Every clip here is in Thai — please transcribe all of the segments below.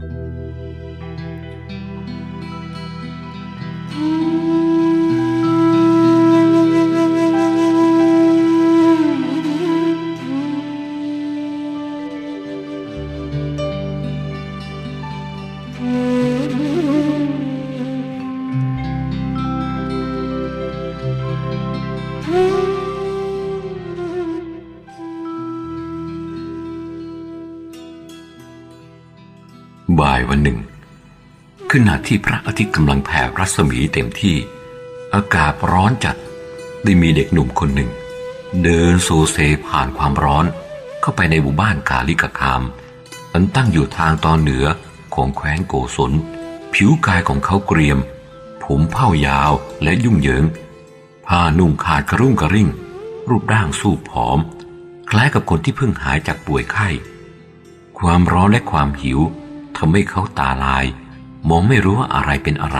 บ่า วันหนึ่ง ขณะที่พระอาทิตย์กำลังแผ่รัศมีเต็มที่ อากาศร้อนจัดได้มีเด็กหนุ่มคนหนึ่ง เดินโซเซผ่านความร้อน เข้าไปในหมู่บ้านกาลิกคามอันตั้งอยู่ทางตอนเหนือของแคว้นโกศล ผิวกายของเขาเกรียม ผมเผ้ายาวและยุ่งเหยิงผ้านุ่งขาดกระรุ่งกระริ่ง รูปร่างสูบผอม คล้ายกับคนที่เพิ่งหายจากป่วยไข้ ความร้อนและความหิว ทำให้เขาตาลาย มองไม่รู้ว่าอะไรเป็นอะไร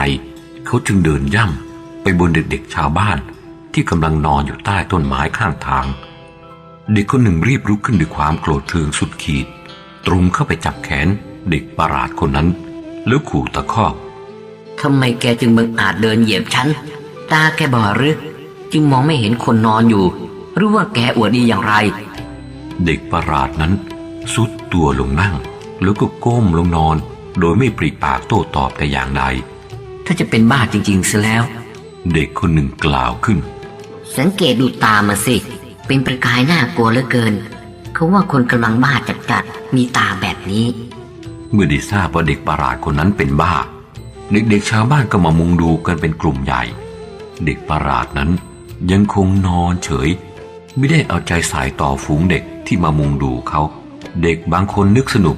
เขาจึงเดินย่ำไปบนเด็กๆชาวบ้าน ที่กำลังนอนอยู่ใต้ต้นไม้ข้างทาง เด็กคนหนึ่งรีบลุกขึ้นด้วยความโกรธเคืองสุดขีด ตรงเข้าไปจับแขนเด็กประหลาดคนนั้น แล้วขู่ตะคอกทำไมแกจึงมึงอาจเดินเหยียบฉัน ตาแกบอดหรือ จึงมองไม่เห็นคนนอนอยู่ หรือว่าแกอวดดีอย่างไร เด็กประหลาดนั้นสุดตัวลงนั่ง แล้วก็ก้มลงนอน โดยไม่ปริปากโต้ตอบแต่อย่างใด ถ้าจะเป็นบ้าจริงๆซะแล้ว เด็กคนหนึ่งกล่าวขึ้น สังเกตดูตามาสิ เป็นประกายน่ากลัวเหลือเกิน เขาว่าคนกำลังบ้าจัดๆมีตาแบบนี้ เมื่อได้ทราบว่าเด็กประหลาดคนนั้นเป็นบ้า เด็กๆชาวบ้านก็มามุงดูกันเป็นกลุ่มใหญ่ เด็กประหลาดนั้นยังคงนอนเฉย ไม่ได้เอาใจใส่ต่อฝูงเด็กที่มามุงดูเขา เด็กบางคนนึกสนุก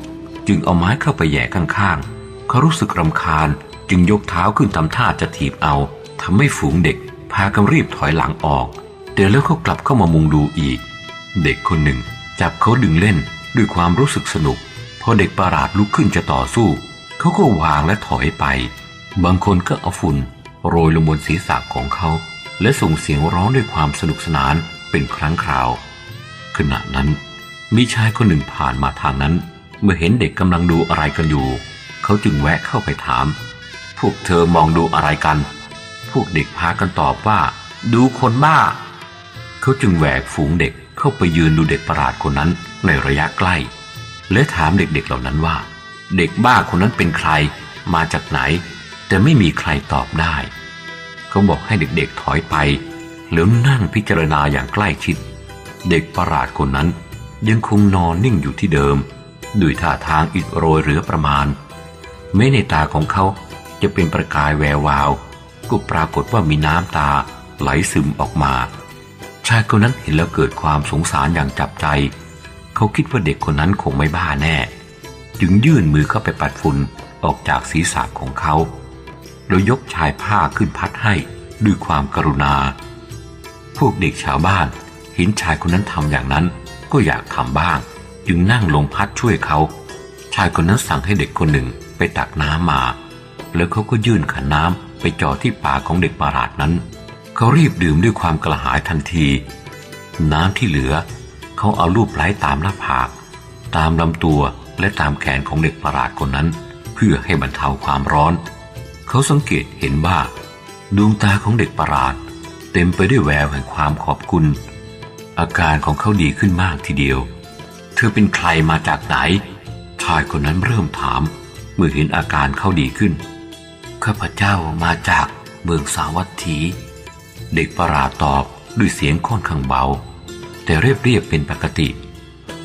จึงเอาไม้เข้าไปแย่ข้างๆเขารู้สึกรำคาญจึงยกเท้าขึ้นทำท่าจะถีบเอาทำให้ฝูงเด็กพากันรีบถอยหลังออก แต่แล้วเขากลับเข้ามามุงดูอีก เด็กคนหนึ่งจับเขาดึงเล่นด้วยความรู้สึกสนุก พอเด็กประหลาดลุกขึ้นจะต่อสู้ เขาก็วางและถอยไป บางคนก็เอาฝุ่นโรยลงบนศีรษะของเขา และส่งเสียงร้องด้วยความสนุกสนานเป็นครั้งคราว ขณะนั้นมีชายคนหนึ่งผ่านมาทางนั้น เมื่อเห็นเด็กกำลังดูอะไรกันอยู่ เขาจึงแวะเข้าไปถาม พวกเธอมองดูอะไรกัน พวกเด็กพากันตอบว่า ดูคนบ้า เขาจึงแหวกฝูงเด็กเข้าไปยืนดูเด็กประหลาดคนนั้นในระยะใกล้ และถามเด็กๆเหล่านั้นว่า เด็กบ้าคนนั้นเป็นใคร มาจากไหน แต่ไม่มีใครตอบได้ เขาบอกให้เด็กๆถอยไป แล้วนั่งพิจารณาอย่างใกล้ชิด เด็กประหลาดคนนั้นยังคงนอนนิ่งอยู่ที่เดิม ด้วยท่าทางอิดโรยเหลือประมาณ แม้ในตาของเขาจะเป็นประกายแวววาว ก็ปรากฏว่ามีน้ำตาไหลซึมออกมา ชายคนนั้นเห็นแล้วเกิดความสงสารอย่างจับใจ เขาคิดว่าเด็กคนนั้นคงไม่บ้าแน่ จึงยื่นมือเข้าไปปัดฝุ่นออกจากศีรษะของเขา แล้วยกชายผ้าขึ้นพัดให้ด้วยความกรุณา พวกเด็กชาวบ้านเห็นชายคนนั้นทำอย่างนั้นก็อยากทำบ้าง จึงนั่งลงพัดช่วยเขา ชายคนนั้นสั่งให้เด็กคนหนึ่งไปตักน้ำมา แล้วเขาก็ยื่นขันน้ำไปจ่อที่ปากของเด็กประหลาดนั้น เขารีบดื่มด้วยความกระหายทันที น้ำที่เหลือ เขาเอารูปไล้ตามหน้าผาก ตามลำตัวและตามแขนของเด็กประหลาดคนนั้น เพื่อให้บรรเทาความร้อน เขาสังเกตเห็นว่า ดวงตาของเด็กประหลาด เต็มไปด้วยแววแห่งความขอบคุณ อาการของเขาดีขึ้นมากทีเดียว เธอเป็นใครมาจากไหน ชายคนนั้นเริ่มถาม เมื่อเห็นอาการเขาดีขึ้น ข้าพเจ้ามาจากเมืองสาวัตถี เด็กประหลาดตอบด้วยเสียงค่อนข้างเบา แต่เรียบเรียบเป็นปกติ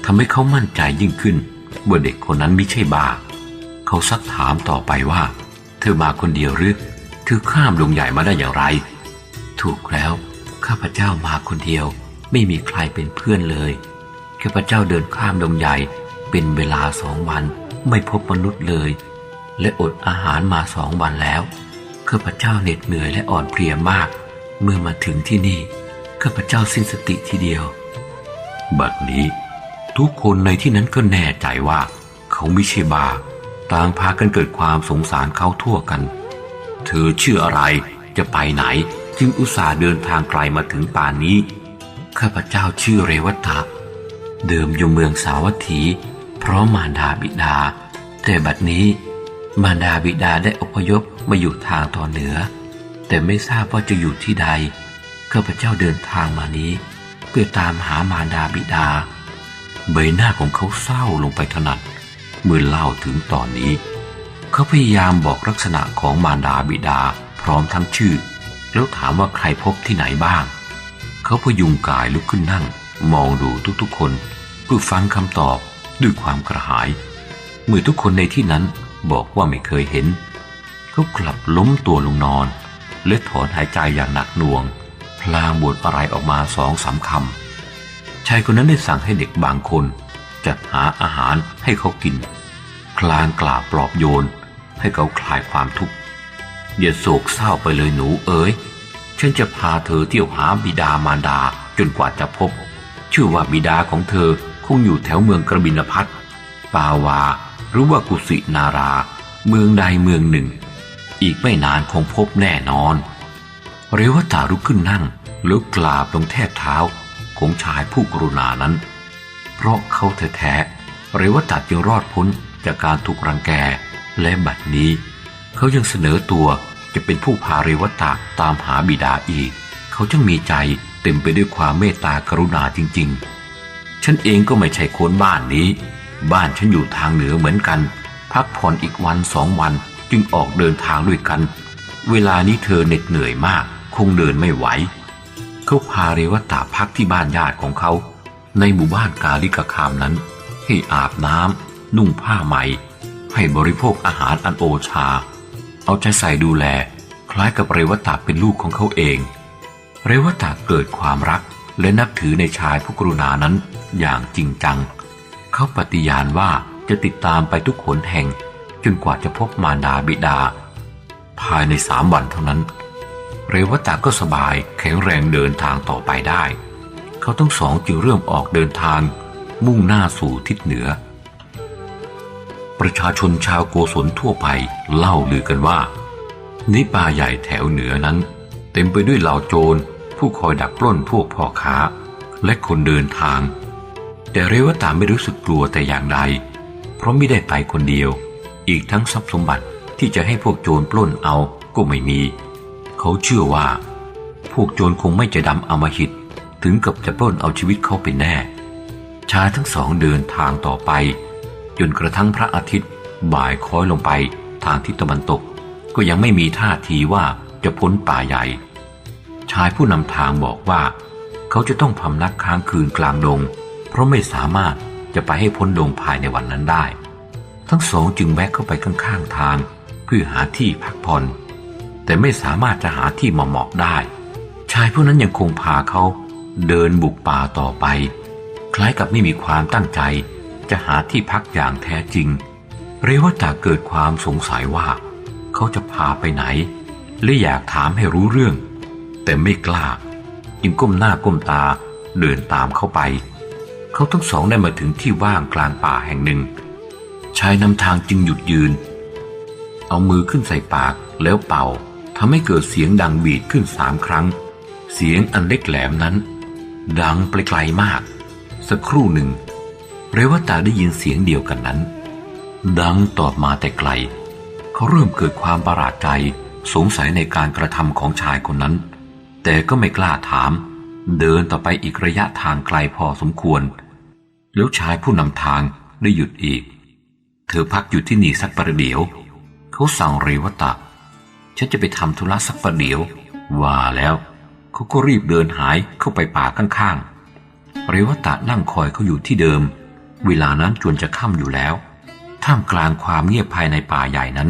ทำให้เขามั่นใจยิ่งขึ้นว่าเด็กคนนั้นไม่ใช่บ้า เขาซักถามต่อไปว่า เธอมาคนเดียวหรือเธอข้ามดงใหญ่มาได้อย่างไร ถูกแล้ว ข้าพเจ้ามาคนเดียวไม่มีใครเป็นเพื่อนเลย ข้าพเจ้าเดินข้ามดงใหญ่ เป็นเวลาสองวันไม่พบมนุษย์เลย และอดอาหารมาสองวันแล้วข้าพเจ้าเหน็ดเหนื่อยและอ่อนเพลียมาก เมื่อมาถึงที่นี่ข้าพเจ้าสิ้นสติทีเดียว บัดนี้ ทุกคนในที่นั้นก็แน่ใจว่า เขาไม่ใช่บาต่างพากันเกิดความสงสารเขาทั่วกัน เธอชื่ออะไรจะไปไหน จึงอุตส่าห์เดินทางไกลมาถึงป่านนี้ ข้าพเจ้าชื่อเรวัตะ เดิมอยู่เมืองสาวัตถี เพราะมารดาบิดา แต่บัดนี้มารดาบิดาได้อพยพมาอยู่ทางตอนเหนือ แต่ไม่ทราบว่าจะอยู่ที่ใดข้าพเจ้าเดินทางมานี้ เพื่อตามหามารดาบิดา ใบหน้าของเขาเศร้าลงไปถนัดเมื่อเล่าถึงตอนนี้ เขาพยายามบอกลักษณะของมารดาบิดาพร้อมทั้งชื่อ แล้วถามว่าใครพบที่ไหนบ้าง เขาพยุงกายลุกขึ้นนั่ง มองดูทุกๆคน เพื่อฟังคำตอบด้วยความกระหาย เมื่อทุกคนในที่นั้นบอกว่าไม่เคยเห็น เขากลับล้มตัวลงนอน และถอนหายใจอย่างหนักหน่วง พลางบวดอะไรออกมาสองสามคำชายคนนั้นได้สั่งให้เด็กบางคนจัดหาอาหารให้เขากิน คลางกล่าวปลอบโยน ให้เขาคลายความทุกข์อย่าโศกเศร้าไปเลยหนูเอ๋ยฉันจะพาเธอเที่ยวหาบิดามารดาจนกว่าจะพบ ชื่อว่าบิดาของเธอคงอยู่แถวเมืองกระบินพัทปาวา หรือว่ากุสินารา เมืองใดเมืองหนึ่ง อีกไม่นานคงพบแน่นอนเรวตาลุกขึ้นนั่งแล้วกราบลงแทบเท้าของชายผู้กรุณานั้น เพราะเขาแท้ๆเรวตาจึงรอดพ้นจากการถูกรังแกและบัดนี้ เขายังเสนอตัวจะเป็นผู้พาเรวตาตามหาบิดาอีก เขาจึงมีใจ เต็มไปด้วยความเมตตากรุณาจริง ๆ ฉันเองก็ไม่ใช่คนบ้านนี้ บ้านฉันอยู่ทางเหนือเหมือนกัน พักผ่อนอีกวันสองวันจึงออกเดินทางด้วยกัน เวลานี้เธอเหน็ดเหนื่อยมาก คงเดินไม่ไหว เขาพาเรวตาพักที่บ้านญาติของเขา ในหมู่บ้านกาลิกคามนั้น ให้อาบน้ำนุ่งผ้าใหม่ให้บริโภคอาหารอันโอชา เอาใจใส่ดูแล คล้ายกับเรวตาเป็นลูกของเขาเอง เรวตาเกิดความรักและนับถือในชายผู้กรุณานั้นอย่างจริงจัง เขาปฏิญาณว่าจะติดตามไปทุกขนแห่ง จนกว่าจะพบมารดาบิดา ภายในสามวันเท่านั้น เรวตาก็สบายแข็งแรงเดินทางต่อไปได้ เขาทั้งสองจึงเริ่มออกเดินทาง มุ่งหน้าสู่ทิศเหนือ ประชาชนชาวโกศลทั่วไปเล่าลือกันว่าในป่าใหญ่แถวเหนือนั้น เต็มไปด้วยเหล่าโจร ผู้คอยดักปล้นพวกพ่อค้า และคนเดินทาง แต่เรวตาไม่รู้สึกกลัวแต่อย่างใด เพราะไม่ได้ไปคนเดียว อีกทั้งทรัพย์สมบัติที่จะให้พวกโจรปล้นเอาก็ไม่มี เขาเชื่อว่า พวกโจรคงไม่จะดำอมหิต ถึงกับจะปล้นเอาชีวิตเขาเป็นแน่ ชายทั้งสองเดินทางต่อไป จนกระทั่งพระอาทิตย์บ่ายคล้อยลงไปทางทิศตะวันตก ก็ยังไม่มีท่าทีว่าจะพ้นป่าใหญ่ ชายผู้นำทางบอกว่า เขาจะต้องพำนักค้างคืนกลางดง เพราะไม่สามารถจะไปให้พ้นดงภายในวันนั้นได้ ทั้งสองจึงแวะเข้าไปข้างๆทาง เพื่อหาที่พักผ่อน แต่ไม่สามารถจะหาที่เหมาะๆได้ ชายผู้นั้นยังคงพาเขาเดินบุกป่าต่อไป คล้ายกับไม่มีความตั้งใจ จะหาที่พักอย่างแท้จริง เรวตาเกิดความสงสัยว่า เขาจะพาไปไหน และอยากถามให้รู้เรื่อง แต่ไม่กล้าอิมก้มหน้าก้มตาเดินตามเข้าไป เขาทั้งสองได้มาถึงที่ว่างกลางป่าแห่งหนึ่ง ชายนำทางจึงหยุดยืน เอามือขึ้นใส่ปากแล้วเป่าทำให้เกิดเสียงดังบีดขึ้นสามครั้ง เสียงอันเล็กแหลมนั้น ดังไปไกลมาก สักครู่หนึ่งเรวตาได้ยินเสียงเดียวกันนั้น ดังตอบมาแต่ไกล เขาเริ่มเกิดความประหลาดใจสงสัยในการกระทำของชายคนนั้น แต่ก็ไม่กล้าถาม เดินต่อไปอีกระยะทางไกลพอสมควร แล้วชายผู้นำทางได้หยุดอีก เธอพักอยู่ที่นี่สักประเดี๋ยว เขาสั่งเรวตะ ฉันจะไปทำธุระสักประเดี๋ยว ว่าแล้วเขาก็รีบเดินหายเข้าไปป่าข้างๆ เรวตะนั่งคอยเขาอยู่ที่เดิม เวลานั้นจวนจะค่ำอยู่แล้ว ท่ามกลางความเงียบภายในป่าใหญ่นั้น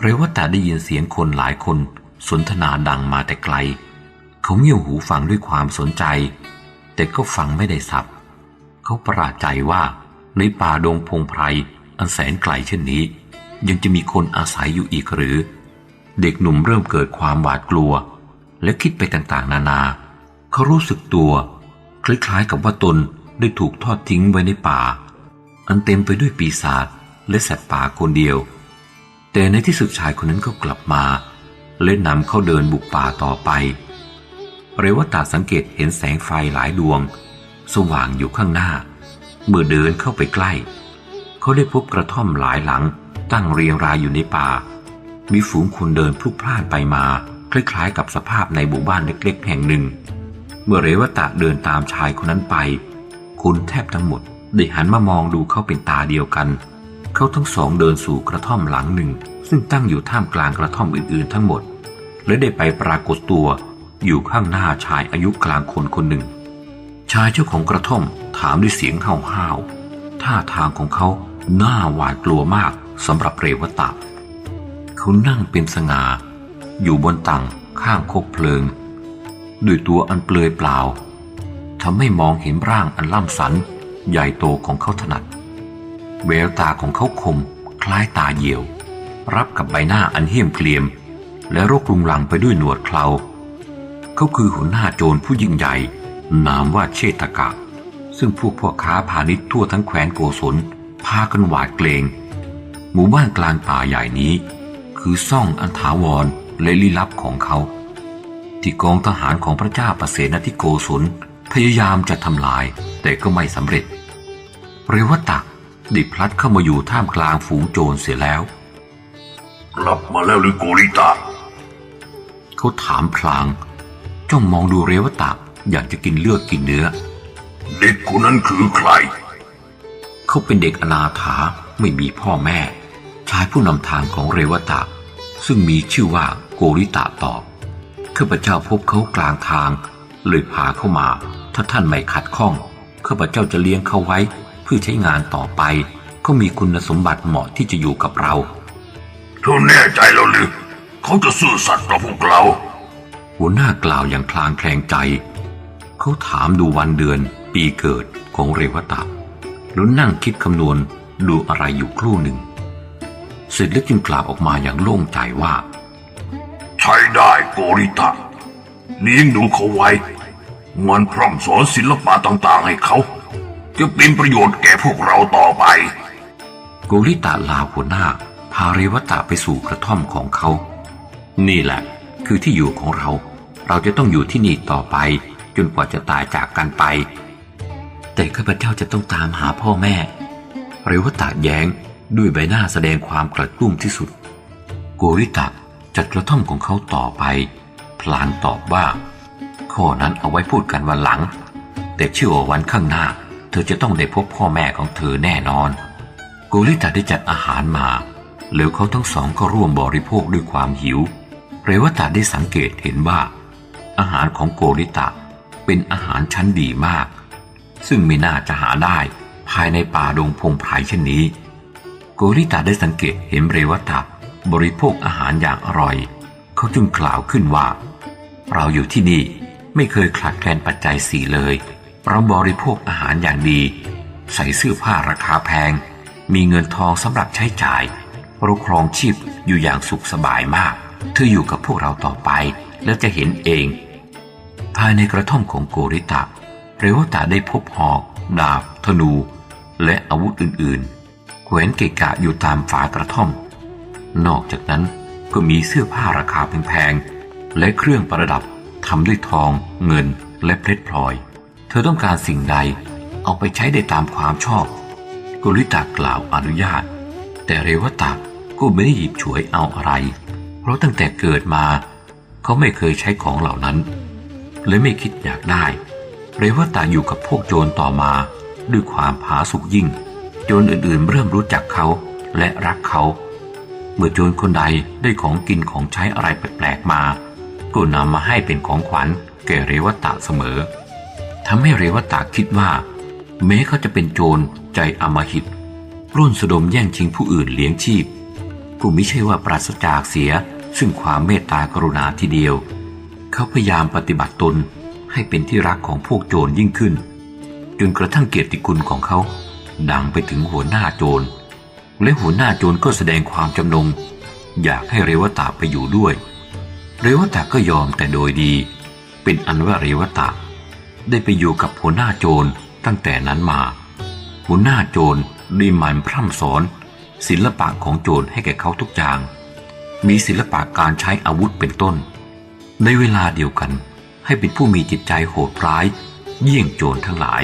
เรวตะได้ยินเสียงคนหลายคนสนทนาดังมาแต่ไกล เขาเงี่ยวหูฟังด้วยความสนใจ แต่ก็ฟังไม่ได้สับเขาประหลาดใจว่าในป่าดงพงไพรอันแสนไกลเช่นนี้ ยังจะมีคนอาศัยอยู่อีกหรือ เด็กหนุ่มเริ่มเกิดความหวาดกลัว และคิดไปต่างๆ นานา เขารู้สึกตัว คล้ายๆกับว่าตนได้ถูกทอดทิ้งไว้ในป่า อันเต็มไปด้วยปีศาจและสัตว์ป่าคนเดียว แต่ในที่สุดชายคนนั้นก็กลับมาและนำเขาเดินบุกป่าต่อไป เรวตาสังเกตเห็นแสงไฟหลายดวง สว่างอยู่ข้างหน้า เมื่อเดินเข้าไปใกล้ เขาได้พบกระท่อมหลายหลัง ตั้งเรียงรายอยู่ในป่า มีฝูงคนเดินพลุกพล่านไปมา คล้ายๆ กับสภาพในหมู่บ้านเล็กๆ แห่งหนึ่ง เมื่อเรวตะเดินตามชายคนนั้นไป คนแทบทั้งหมดได้หันมามองดูเขาเป็นตาเดียวกัน เขาทั้งสองเดินสู่กระท่อมหลังหนึ่ง ซึ่งตั้งอยู่ท่ามกลางกระท่อมอื่นๆ ทั้งหมด และได้ไปปรากฏตัว อยู่ข้างหน้าชายอายุกลางคนคนหนึ่ง ชายเจ้าของกระท่อมถามด้วยเสียงห้าวๆท่าทางของเขาหน้าหวาดกลัวมากสำหรับเรวตะเขานั่งเป็นสง่าอยู่บนตังข้างคบเพลิง ด้วยตัวอันเปลือยเปล่าทำให้มองเห็นร่างอันล่ำสัน ใหญ่โตของเขาถนัด แววตาของเขาคม คล้ายตาเหยี่ยว รับกับใบหน้าอันเหี้ยมเกรียม และโรครุงรังไปด้วยหนวดเครา เขาคือหัวหน้าโจรผู้ยิ่งใหญ่ นามว่าเชษฐกะ ซึ่งพวกพ่อค้าพาณิชย์ทั่วทั้งแคว้นโกศลพากันหวาดเกรง หมู่บ้านกลางป่าใหญ่นี้ คือซ่องอันถาวรและลี้ลับของเขา ที่กองทหารของพระเจ้าประเสนทิโกศลพยายามจะทำลายแต่ก็ไม่สำเร็จ เรวตะได้พลัดเข้ามาอยู่ท่ามกลางฝูงโจรเสียแล้ว กลับมาแล้วหรือโกริตะเขาถามพลาง จ้องมองดูเรวตะอยากจะกินเลือดกินเนื้อ เด็กคนนั้นคือใคร เขาเป็นเด็กอนาถาไม่มีพ่อแม่ ชายผู้นำทางของเรวตะซึ่งมีชื่อว่าโกริตะตอบข้าพเจ้าพบเขากลางทาง เลยพาเข้ามา ถ้าท่านไม่ขัดข้องข้าพเจ้าจะเลี้ยงเขาไว้ เพื่อใช้งานต่อไปเขามีคุณสมบัติเหมาะที่จะอยู่กับเราเธอแน่ใจแล้วหรือเขาจะซื่อสัตย์ต่อพวกเรา หัวหน้ากล่าวอย่างคลางแคลงใจ เขาถามดูวันเดือนปีเกิดของเรวตะแล้วนั่งคิดคำนวณดูอะไรอยู่ครู่หนึ่ง เสร็จแล้วจึงกล่าวออกมาอย่างโล่งใจว่า ใช้ได้โกริตะเลี้ยงดูเขาไว้ มันพร่ำสอนศิลปะต่างๆให้เขา จะเป็นประโยชน์แก่พวกเราต่อไป โกริตะลาหัวหน้า พาเรวตะไปสู่กระท่อมของเขา นี่แหละคือที่อยู่ของเรา เราจะต้องอยู่ที่นี่ต่อไป จนกว่าจะตายจากกันไป แต่ข้าพเจ้าจะต้องตามหาพ่อแม่เรวตะแย้งด้วยใบหน้าแสดงความกระตุ้มที่สุด โกริตะจัดกระท่อมของเขาต่อไป พลางตอบว่า ข้อนั้นเอาไว้พูดกันวันหลัง แต่เชื่อว่าวันข้างหน้า เธอจะต้องได้พบพ่อแม่ของเธอแน่นอน โกริตะได้จัดอาหารมาแล้วเขาทั้งสองก็ร่วมบริโภคด้วยความหิว เรวตะได้สังเกตเห็นว่า อาหารของโกริตะเป็นอาหารชั้นดีมาก ซึ่งไม่น่าจะหาได้ภายในป่าดงพงไพรเช่นนี้ โกริตะได้สังเกตเห็นเรวัตะบริโภคอาหารอย่างอร่อย เขาจึงกล่าวขึ้นว่า เราอยู่ที่นี่ไม่เคยขาดแคลนปัจจัยสี่เลย เราบริโภคอาหารอย่างดี ใส่เสื้อผ้าราคาแพง มีเงินทองสำหรับใช้จ่ายเราครองชีพอยู่อย่างสุขสบายมาก เธออยู่กับพวกเราต่อไป แล้วจะเห็นเอง ภายในกระท่อมของโกริตะเรวตะได้พบหอก ดาบ ธนู และอาวุธอื่นๆแขวนเกะกะอยู่ตามฝากระท่อม นอกจากนั้นก็มีเสื้อผ้าราคาแพงๆและเครื่องประดับทำด้วยทอง เงินและเพชรพลอย เธอต้องการสิ่งใดเอาไปใช้ได้ตามความชอบกุลิตากล่าวอนุญาต แต่เรวตะก็ไม่ได้หยิบฉวยเอาอะไร เพราะตั้งแต่เกิดมา เขาไม่เคยใช้ของเหล่านั้น เลยไม่คิดอยากได้เรวตะอยู่กับพวกโจรต่อมา ด้วยความผาสุกยิ่ง โจรอื่นๆ เริ่มรู้จักเขาและรักเขา เมื่อโจรคนใดได้ของกินของใช้อะไรแปลกๆมา ก็นำมาให้เป็นของขวัญแก่เรวตะเสมอทำให้เรวตะคิดว่า แม้เขาจะเป็นโจรใจอำมหิตปล้นสะดมแย่งชิงผู้อื่นเลี้ยงชีพก็มิใช่ว่าปราศจากเสีย ซึ่งความเมตตากรุณาทีเดียว เขาพยายามปฏิบัติตนให้เป็นที่รักของพวกโจรยิ่งขึ้น จนกระทั่งเกียรติคุณของเขา ดังไปถึงหัวหน้าโจร และหัวหน้าโจรก็แสดงความจำนง อยากให้เรวตะไปอยู่ด้วย เรวตะก็ยอมแต่โดยดี เป็นอันว่าเรวตะได้ไปอยู่กับหัวหน้าโจรตั้งแต่นั้นมา หัวหน้าโจรได้หมั่นพร่ำสอน ศิลปะของโจรให้แก่เขาทุกอย่าง มีศิลปะการใช้อาวุธเป็นต้น ในเวลาเดียวกัน ให้เป็นผู้มีจิตใจโหดร้าย เยี่ยงโจรทั้งหลาย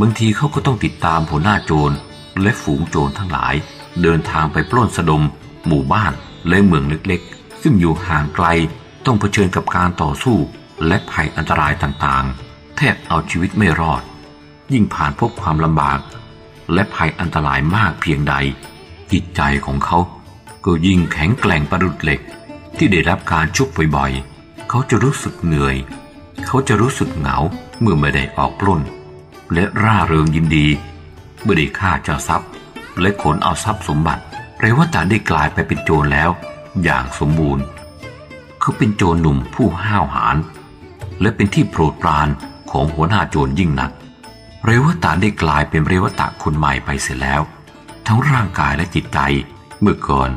บางทีเขาก็ต้องติดตามหัวหน้าโจรและฝูงโจรทั้งหลาย เดินทางไปปล้นสะดม หมู่บ้านและเมืองเล็กๆ ซึ่งอยู่ห่างไกลต้องเผชิญกับการต่อสู้และภัยอันตรายต่างๆ แทบเอาชีวิตไม่รอด ยิ่งผ่านพบความลำบาก และภัยอันตรายมากเพียงใด จิตใจของเขา ก็ยิ่งแข็งแกร่งประดุดเหล็กที่ได้รับการชุบบ่อยๆ เขาจะรู้สึกเหนื่อย เขาจะรู้สึกเหงาเมื่อไม่ได้ออกปล้น และร่าเริงยินดี เมื่อได้ฆ่าเจ้าทรัพย์ และขนเอาทรัพย์สมบัติเรวตาได้กลายไปเป็นโจรแล้ว อย่างสมบูรณ์ เขาเป็นโจรหนุ่มผู้ห้าวหาญและเป็นที่โปรดปรานของหัวหน้าโจรยิ่งนัก เรวตาได้กลายเป็นเรวตาคนใหม่ไปเสียแล้ว ทั้งร่างกายและจิตใจเมื่อก่อน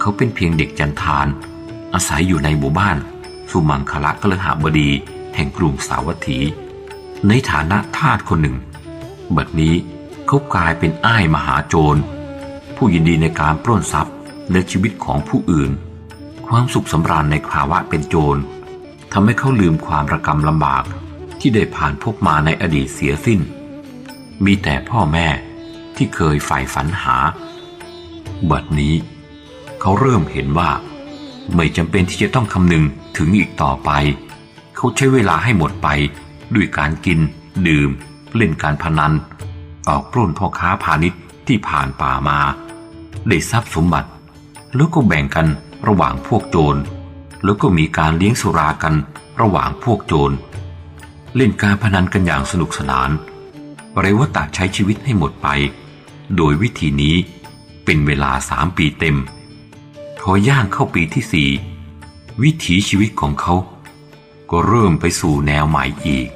เขาเป็นเพียงเด็กจันทาน อาศัยอยู่ในหมู่บ้าน สุมังคละกฤหบดี แห่งกรุงสาวัตถี ในฐานะทาสคนหนึ่ง บัดนี้เขากลายเป็นอ้ายมหาโจร ผู้ยินดีในการปล้นทรัพย์และชีวิตของผู้อื่น ความสุขสำราญในภาวะเป็นโจรทำให้เขาลืมความระกำลำบากที่ได้ผ่านพบมาในอดีตเสียสิ้น มีแต่พ่อแม่ที่เคยใฝ่ฝันหา บัดนี้ เขาเริ่มเห็นว่า ไม่จำเป็นที่จะต้องคำนึงถึงอีกต่อไป เขาใช้เวลาให้หมดไป ด้วยการกิน ดื่ม เล่นการพนัน ออกปล้นพ่อค้าพาณิชย์ที่ผ่านป่ามา ได้ทรัพย์สมบัติ แล้วก็แบ่งกันระหว่างพวกโจร แล้วก็มีการเลี้ยงสุรากันระหว่างพวกโจร เล่นการพนันกันอย่างสนุกสนานเรวตะใช้ชีวิตให้หมดไป โดยวิธีนี้เป็นเวลาสามปีเต็ม พอย่างเข้าปีที่สี่วิถีชีวิตของเขา ก็เริ่มไปสู่แนวใหม่อีก